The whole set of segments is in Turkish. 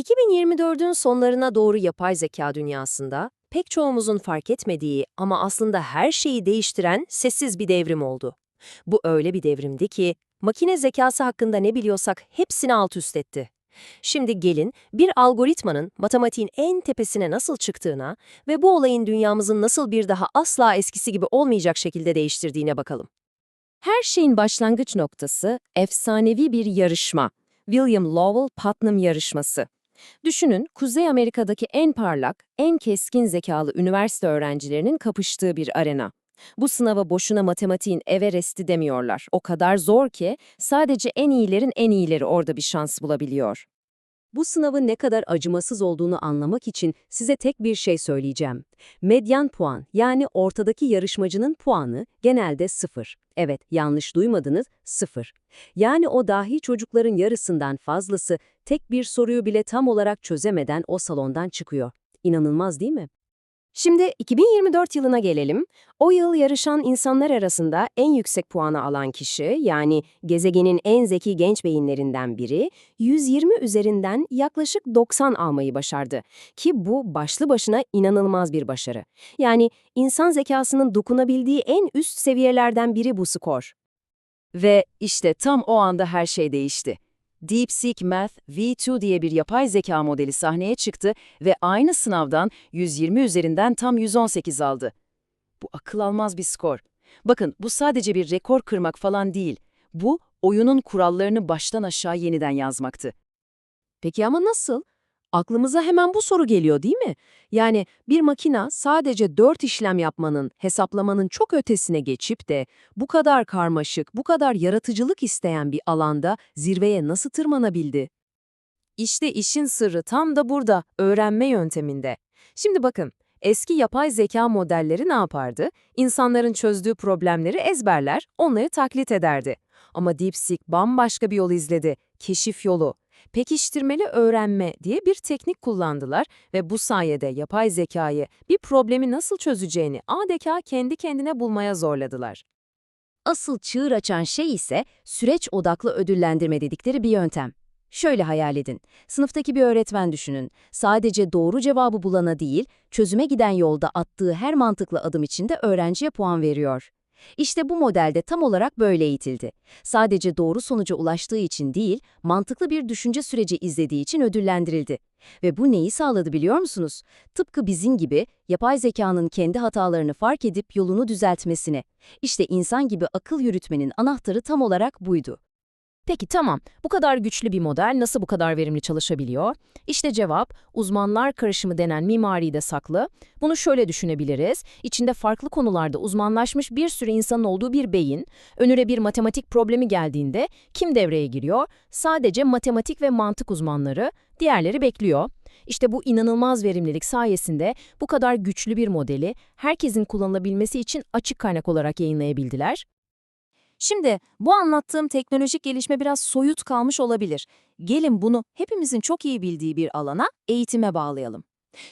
2024'ün sonlarına doğru yapay zeka dünyasında pek çoğumuzun fark etmediği ama aslında her şeyi değiştiren sessiz bir devrim oldu. Bu öyle bir devrimdi ki makine zekası hakkında ne biliyorsak hepsini alt üst etti. Şimdi gelin bir algoritmanın matematiğin en tepesine nasıl çıktığına ve bu olayın dünyamızın nasıl bir daha asla eskisi gibi olmayacak şekilde değiştirdiğine bakalım. Her şeyin başlangıç noktası efsanevi bir yarışma. William Lowell Putnam yarışması. Düşünün, Kuzey Amerika'daki en parlak, en keskin zekalı üniversite öğrencilerinin kapıştığı bir arena. Bu sınava boşuna matematiğin Everest'i demiyorlar. O kadar zor ki sadece en iyilerin en iyileri orada bir şans bulabiliyor. Bu sınavın ne kadar acımasız olduğunu anlamak için size tek bir şey söyleyeceğim. Medyan puan yani ortadaki yarışmacının puanı genelde sıfır. Evet, yanlış duymadınız, sıfır. Yani o dahi çocukların yarısından fazlası tek bir soruyu bile tam olarak çözemeden o salondan çıkıyor. İnanılmaz değil mi? Şimdi 2024 yılına gelelim. O yıl yarışan insanlar arasında en yüksek puanı alan kişi, yani gezegenin en zeki genç beyinlerinden biri, 120 üzerinden yaklaşık 90 almayı başardı. Ki bu başlı başına inanılmaz bir başarı. Yani insan zekasının dokunabildiği en üst seviyelerden biri bu skor. Ve işte tam o anda her şey değişti. DeepSeek Math V2 diye bir yapay zeka modeli sahneye çıktı ve aynı sınavdan 120 üzerinden tam 118 aldı. Bu akıl almaz bir skor. Bakın bu sadece bir rekor kırmak falan değil. Bu oyunun kurallarını baştan aşağı yeniden yazmaktı. Peki ama nasıl? Aklımıza hemen bu soru geliyor değil mi? Yani bir makina sadece dört işlem yapmanın, hesaplamanın çok ötesine geçip de bu kadar karmaşık, bu kadar yaratıcılık isteyen bir alanda zirveye nasıl tırmanabildi? İşte işin sırrı tam da burada, öğrenme yönteminde. Şimdi bakın, eski yapay zeka modelleri ne yapardı? İnsanların çözdüğü problemleri ezberler, onları taklit ederdi. Ama DeepSeek bambaşka bir yol izledi, keşif yolu pekiştirmeli öğrenme diye bir teknik kullandılar ve bu sayede yapay zekayı bir problemi nasıl çözeceğini adeta kendi kendine bulmaya zorladılar. Asıl çığır açan şey ise süreç odaklı ödüllendirme dedikleri bir yöntem. Şöyle hayal edin. Sınıftaki bir öğretmen düşünün. Sadece doğru cevabı bulana değil, çözüme giden yolda attığı her mantıklı adım için de öğrenciye puan veriyor. İşte bu modelde tam olarak böyle eğitildi. Sadece doğru sonuca ulaştığı için değil, mantıklı bir düşünce süreci izlediği için ödüllendirildi. Ve bu neyi sağladı biliyor musunuz? Tıpkı bizim gibi yapay zekanın kendi hatalarını fark edip yolunu düzeltmesine. İşte insan gibi akıl yürütmenin anahtarı tam olarak buydu. Peki tamam, bu kadar güçlü bir model nasıl bu kadar verimli çalışabiliyor? İşte cevap, uzmanlar karışımı denen mimaride saklı. Bunu şöyle düşünebiliriz, içinde farklı konularda uzmanlaşmış bir sürü insanın olduğu bir beyin, önüne bir matematik problemi geldiğinde kim devreye giriyor? Sadece matematik ve mantık uzmanları, diğerleri bekliyor. İşte bu inanılmaz verimlilik sayesinde bu kadar güçlü bir modeli herkesin kullanılabilmesi için açık kaynak olarak yayınlayabildiler. Şimdi bu anlattığım teknolojik gelişme biraz soyut kalmış olabilir. Gelin bunu hepimizin çok iyi bildiği bir alana, eğitime bağlayalım.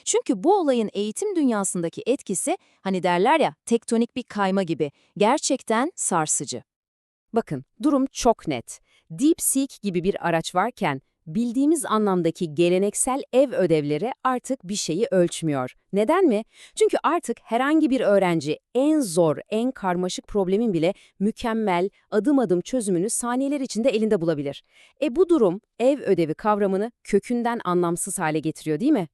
Çünkü bu olayın eğitim dünyasındaki etkisi, hani derler ya, tektonik bir kayma gibi, gerçekten sarsıcı. Bakın, durum çok net. DeepSeek gibi bir araç varken, bildiğimiz anlamdaki geleneksel ev ödevleri artık bir şeyi ölçmüyor. Neden mi? Çünkü artık herhangi bir öğrenci en zor, en karmaşık problemin bile mükemmel, adım adım çözümünü saniyeler içinde elinde bulabilir. E bu durum ev ödevi kavramını kökünden anlamsız hale getiriyor değil mi?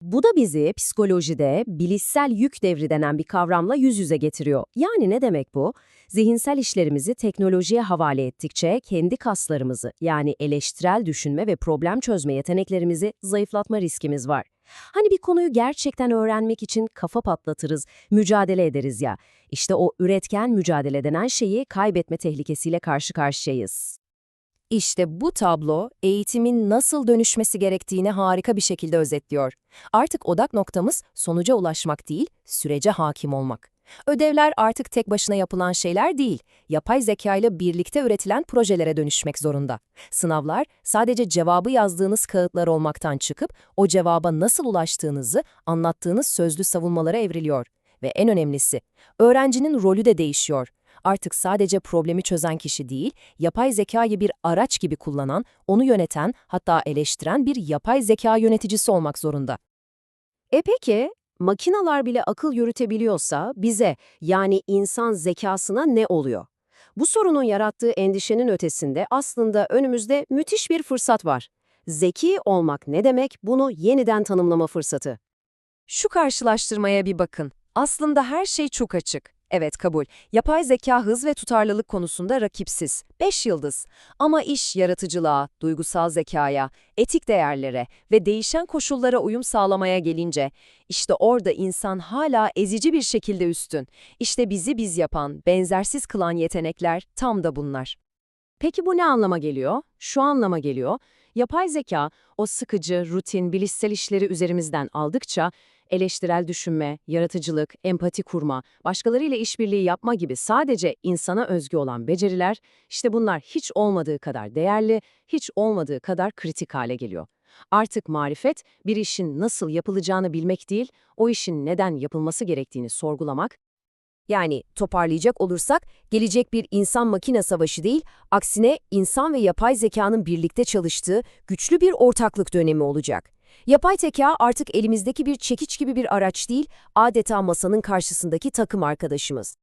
Bu da bizi psikolojide bilişsel yük devri denen bir kavramla yüz yüze getiriyor. Yani ne demek bu? Zihinsel işlerimizi teknolojiye havale ettikçe kendi kaslarımızı yani eleştirel düşünme ve problem çözme yeteneklerimizi zayıflatma riskimiz var. Hani bir konuyu gerçekten öğrenmek için kafa patlatırız, mücadele ederiz ya. İşte o üretken mücadele denen şeyi kaybetme tehlikesiyle karşı karşıyayız. İşte bu tablo eğitimin nasıl dönüşmesi gerektiğini harika bir şekilde özetliyor. Artık odak noktamız sonuca ulaşmak değil, sürece hakim olmak. Ödevler artık tek başına yapılan şeyler değil, yapay zeka ile birlikte üretilen projelere dönüşmek zorunda. Sınavlar sadece cevabı yazdığınız kağıtlar olmaktan çıkıp o cevaba nasıl ulaştığınızı anlattığınız sözlü savunmalara evriliyor. Ve en önemlisi, öğrencinin rolü de değişiyor. Artık sadece problemi çözen kişi değil, yapay zekayı bir araç gibi kullanan, onu yöneten, hatta eleştiren bir yapay zeka yöneticisi olmak zorunda. E peki, makinalar bile akıl yürütebiliyorsa bize yani insan zekasına ne oluyor? Bu sorunun yarattığı endişenin ötesinde aslında önümüzde müthiş bir fırsat var. Zeki olmak ne demek bunu yeniden tanımlama fırsatı. Şu karşılaştırmaya bir bakın. Aslında her şey çok açık. Evet kabul. Yapay zeka hız ve tutarlılık konusunda rakipsiz. 5 yıldız. Ama iş yaratıcılığa, duygusal zekaya, etik değerlere ve değişen koşullara uyum sağlamaya gelince, işte orada insan hala ezici bir şekilde üstün. İşte bizi biz yapan, benzersiz kılan yetenekler tam da bunlar. Peki bu ne anlama geliyor? Şu anlama geliyor. Yapay zeka o sıkıcı, rutin, bilişsel işleri üzerimizden aldıkça eleştirel düşünme, yaratıcılık, empati kurma, başkalarıyla işbirliği yapma gibi sadece insana özgü olan beceriler, işte bunlar hiç olmadığı kadar değerli, hiç olmadığı kadar kritik hale geliyor. Artık marifet, bir işin nasıl yapılacağını bilmek değil, o işin neden yapılması gerektiğini sorgulamak, Yani toparlayacak olursak, gelecek bir insan-makine savaşı değil, aksine insan ve yapay zekanın birlikte çalıştığı güçlü bir ortaklık dönemi olacak. Yapay zeka artık elimizdeki bir çekiç gibi bir araç değil, adeta masanın karşısındaki takım arkadaşımız.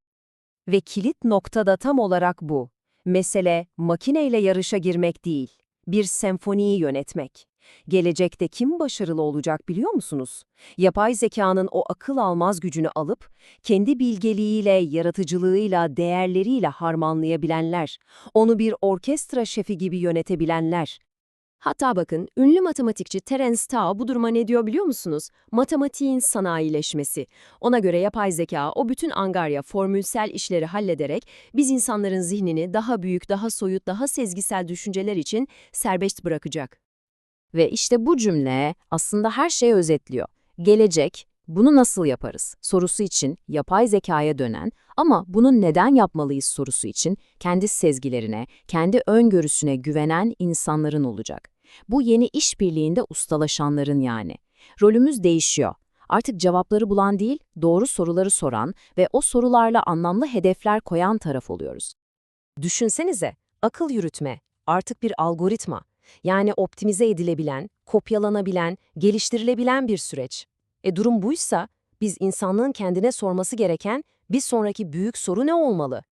Ve kilit nokta da tam olarak bu. Mesele makineyle yarışa girmek değil, bir senfoniyi yönetmek. Gelecekte kim başarılı olacak biliyor musunuz? Yapay zekanın o akıl almaz gücünü alıp, kendi bilgeliğiyle, yaratıcılığıyla, değerleriyle harmanlayabilenler, onu bir orkestra şefi gibi yönetebilenler. Hatta bakın, ünlü matematikçi Terence Tao bu duruma ne diyor biliyor musunuz? Matematiğin sanayileşmesi. Ona göre yapay zeka o bütün angarya, formülsel işleri hallederek biz insanların zihnini daha büyük, daha soyut, daha sezgisel düşünceler için serbest bırakacak. Ve işte bu cümle aslında her şeyi özetliyor. Gelecek, bunu nasıl yaparız sorusu için yapay zekaya dönen ama bunu neden yapmalıyız sorusu için kendi sezgilerine, kendi öngörüsüne güvenen insanların olacak. Bu yeni işbirliğinde ustalaşanların yani. Rolümüz değişiyor. Artık cevapları bulan değil, doğru soruları soran ve o sorularla anlamlı hedefler koyan taraf oluyoruz. Düşünsenize, akıl yürütme artık bir algoritma. Yani optimize edilebilen, kopyalanabilen, geliştirilebilen bir süreç. E durum buysa, biz insanlığın kendine sorması gereken bir sonraki büyük soru ne olmalı?